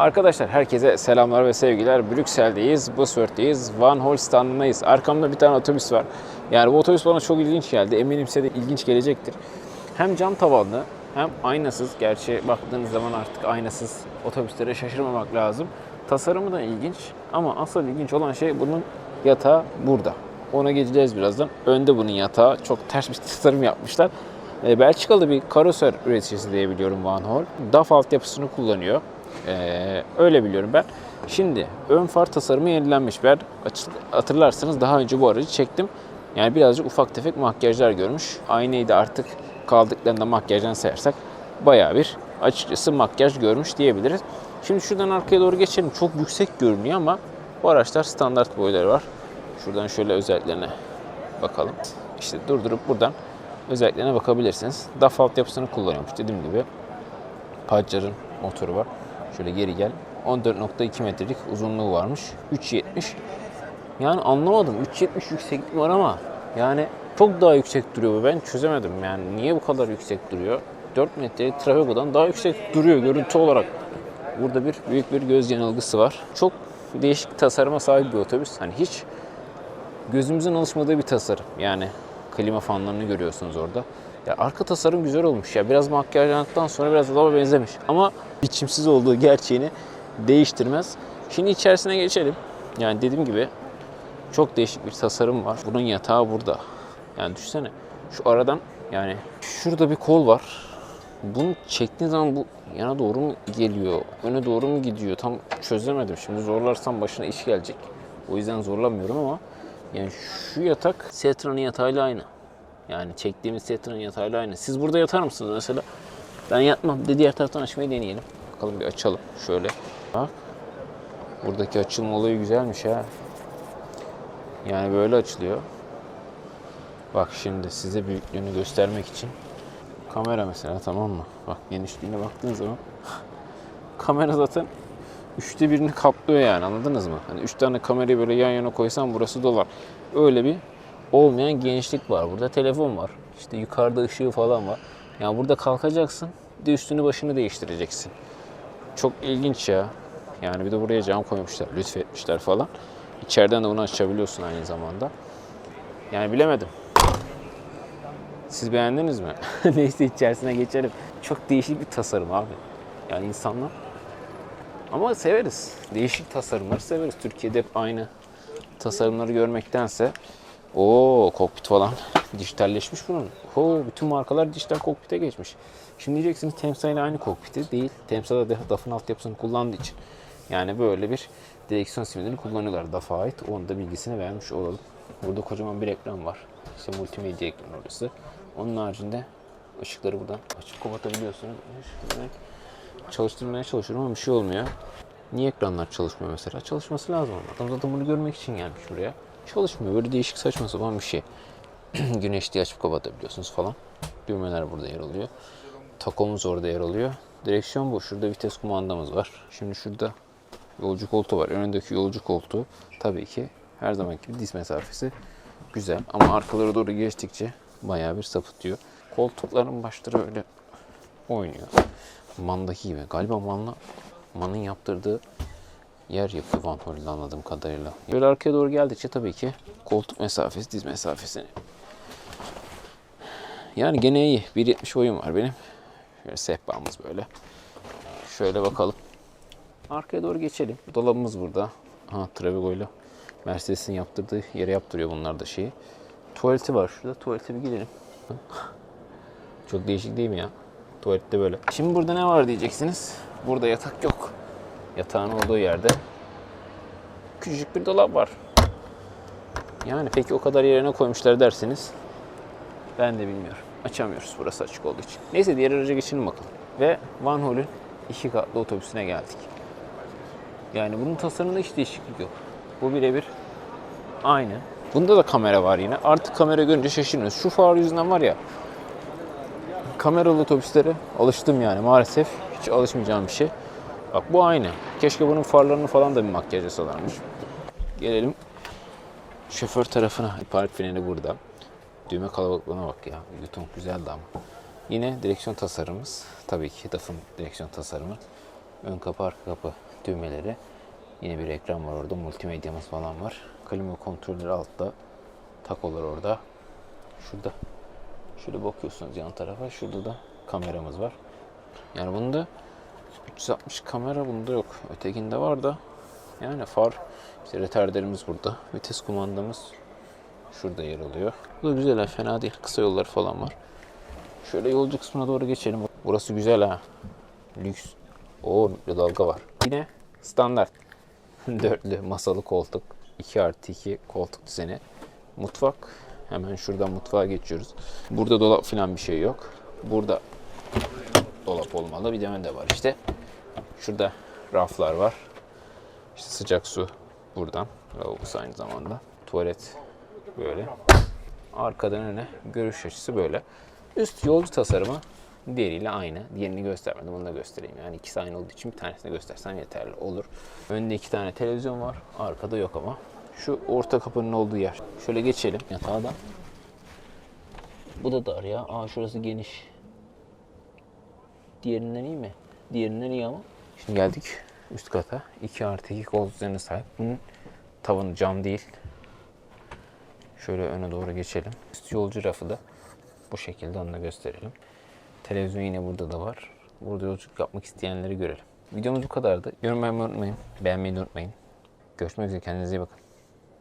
Arkadaşlar herkese selamlar ve sevgiler. Brüksel'deyiz, Bosworth'teyiz, Van Holstein'dayız. Arkamda bir tane otobüs var. Yani bu otobüs bana çok ilginç geldi. Eminim size de ilginç gelecektir. Hem cam tavanlı hem aynasız. Gerçi baktığınız zaman artık aynasız otobüslere şaşırmamak lazım. Tasarımı da ilginç ama asıl ilginç olan şey bunun yatağı burada. Ona geçeceğiz birazdan. Önde bunun yatağı. Çok ters bir tasarım yapmışlar. E, Belçikalı bir karosör üreticisi diye biliyorum Van Hol. DAF altyapısını kullanıyor. E, öyle biliyorum ben. Şimdi ön far tasarımı yenilenmiş. Ben hatırlarsanız daha önce bu aracı çektim. Yani birazcık ufak tefek makyajlar görmüş. Aynayı da artık kaldıklarında makyajdan sayarsak bayağı bir açıkçası makyaj görmüş diyebiliriz. Şimdi şuradan arkaya doğru geçelim. Çok yüksek görünüyor ama bu araçlar standart boyları var. Şuradan şöyle özelliklerine bakalım. İşte durdurup buradan özelliklerine bakabilirsiniz. DAF altyapısını kullanıyormuş dediğim gibi. Pajjar'ın motoru var. Şöyle geri gel. 14.2 metrelik uzunluğu varmış. 3.70. Yani anlamadım. 3.70 yükseklik var ama yani çok daha yüksek duruyor. Ben çözemedim yani. Niye bu kadar yüksek duruyor? 4 metrelik Travego'dan daha yüksek duruyor görüntü olarak. Burada bir büyük bir göz yanılgısı var. Çok değişik tasarıma sahip bir otobüs. Hani hiç gözümüzün alışmadığı bir tasarım. Yani klima fanlarını görüyorsunuz orada. Ya arka tasarım güzel olmuş ya. Biraz makyajlandıktan sonra biraz adama benzemiş. Ama biçimsiz olduğu gerçeğini değiştirmez. Şimdi içerisine geçelim. Yani dediğim gibi çok değişik bir tasarım var. Bunun yatağı burada. Yani düşünsene şu aradan yani şurada bir kol var. Bunu çektiğin zaman bu yana doğru mu geliyor, öne doğru mu gidiyor tam çözemedim. Şimdi zorlarsam başına iş gelecek. O yüzden zorlamıyorum ama yani şu yatak Setra'nın yatağıyla aynı. Yani çektiğimiz Setra'nın yatağıyla aynı. Siz burada yatar mısınız mesela? Ben yatmam. De diğer taraftan açmayı deneyelim. Bakalım bir açalım. Şöyle. Bak. Buradaki açılma olayı güzelmiş ha. Yani böyle açılıyor. Bak şimdi size büyüklüğünü göstermek için kamera mesela tamam mı? Bak genişliğine baktığın zaman kamera zaten üçte birini kaplıyor yani anladınız mı? Hani üç tane kamerayı böyle yan yana koysam burası dolar. Öyle bir olmayan genişlik var. Burada telefon var. İşte yukarıda ışığı falan var. Yani burada kalkacaksın. De üstünü başını değiştireceksin. Çok ilginç ya. Yani bir de buraya cam koymuşlar, lütfetmişler falan. İçeriden de bunu açabiliyorsun aynı zamanda. Yani bilemedim. Siz beğendiniz mi? Neyse içerisine geçelim. Çok değişik bir tasarım abi. Yani insanlar ama severiz. Değişik tasarımları severiz. Türkiye'de hep aynı tasarımları görmektense o kokpit falan dijitalleşmiş bunun. Oo, bütün markalar dijital kokpite geçmiş. Şimdi diyeceksiniz Temsa ile aynı kokpiti değil. Temsa da DAF'ın altyapısını kullandığı için. Yani böyle bir direksiyon simidini kullanıyorlar DAF'a ait. Onun da bilgisini vermiş olalım. Burada kocaman bir ekran var. İşte multimedya ekranı orası. Onun haricinde ışıkları buradan açıp kapatabiliyorsunuz. Çalıştırmaya çalışıyorum ama bir şey olmuyor. Niye ekranlar çalışmıyor mesela? Çalışması lazım. Adam zaten bunu görmek için gelmiş buraya. Çalışmıyor. Böyle değişik saçma sapan bir şey. Güneş diye açıp kapatabiliyorsunuz falan. Düğmeler burada yer alıyor. Takomuz orada yer alıyor. Direksiyon bu. Şurada vites kumandamız var. Şimdi şurada yolcu koltuğu var. Önündeki yolcu koltuğu tabii ki her zamanki gibi diz mesafesi güzel. Ama arkalara doğru geçtikçe bayağı bir sapıtıyor. Koltukların başları öyle oynuyor. Man'daki gibi. Galiba Man'la Man'ın yaptırdığı yer yapıyor Van Hol'de anladığım kadarıyla. Böyle arkaya doğru geldikçe tabii ki koltuk mesafesi, diz mesafesini. Yani gene iyi. 1.70 boyum var benim. Şöyle sehpamız böyle. Şöyle bakalım. Arkaya doğru geçelim. Dolabımız burada. Ha Travigo ile Mercedes'in yaptırdığı yere yaptırıyor bunlar da şeyi. Tuvaleti var şurada. Tuvalete bir gidelim. Çok değişik değil mi ya? Tuvalette böyle. Şimdi burada ne var diyeceksiniz. Burada yatak yok. Yatağın olduğu yerde küçücük bir dolap var. Yani peki o kadar yerine koymuşlar derseniz ben de bilmiyorum. Açamıyoruz burası açık olduğu için. Neyse diğer araca geçelim bakalım. Ve Van Hol'ün iki katlı otobüsüne geldik. Yani bunun tasarımında hiç değişiklik yok. Bu birebir aynı. Bunda da kamera var yine. Artık kamera görünce şaşırmıyoruz. Şu far yüzünden var ya kameralı otobüslere alıştım yani maalesef. Hiç alışmayacağım bir şey. Bak bu aynı. Keşke bunun farlarını falan da bir makyaj yasalarmış. Gelelim şoför tarafına. Park freni burada. Düğme kalabalıklığına bak ya. Yuton güzeldi ama. Yine direksiyon tasarımımız. Tabii ki DAF'ın direksiyon tasarımı. Ön kapı, arka kapı düğmeleri. Yine bir ekran var orada. Multimedyamız falan var. Klima kontrolleri altta. Takolar orada. Şurada. Şöyle bakıyorsunuz yan tarafa. Şurada da kameramız var. Yani bunda 360 kamera bunda yok. Ötekinde var da yani far, işte retarderimiz burada. Vites kumandamız şurada yer alıyor. Bu da güzel ha, fena değil. Kısa yollar falan var. Şöyle yolcu kısmına doğru geçelim. Burası güzel ha. Lüks. Bir dalga var. Yine standart. Dörtlü masalı koltuk. 2 artı 2 koltuk düzeni. Mutfak. Hemen şuradan mutfağa geçiyoruz. Burada dolap falan bir şey yok. Burada dolap olmalı. Bir de önde var işte. Şurada raflar var. İşte sıcak su buradan. Lavabosu aynı zamanda. Tuvalet böyle. Arkadan öne görüş açısı böyle. Üst yolcu tasarımı diğeriyle aynı. Diğerini göstermedim. Bunu da göstereyim. Yani ikisi aynı olduğu için bir tanesini göstersem yeterli olur. Önde iki tane televizyon var. Arkada yok ama. Şu orta kapının olduğu yer. Şöyle geçelim yatağdan. Bu da dar ya. Aa şurası geniş. Diğerinden iyi mi? Diğerinden iyi ama. Şimdi geldik üst kata. 2 artı 2 koltuk üzerine sahip. Bunun tavanı cam değil. Şöyle öne doğru geçelim. Üst yolcu rafı da bu şekilde onu da gösterelim. Televizyon yine burada da var. Burada yolculuk yapmak isteyenleri görelim. Videomuz bu kadardı. Yorum yapmayı unutmayın. Beğenmeyi unutmayın. Görüşmek üzere. Kendinize iyi bakın.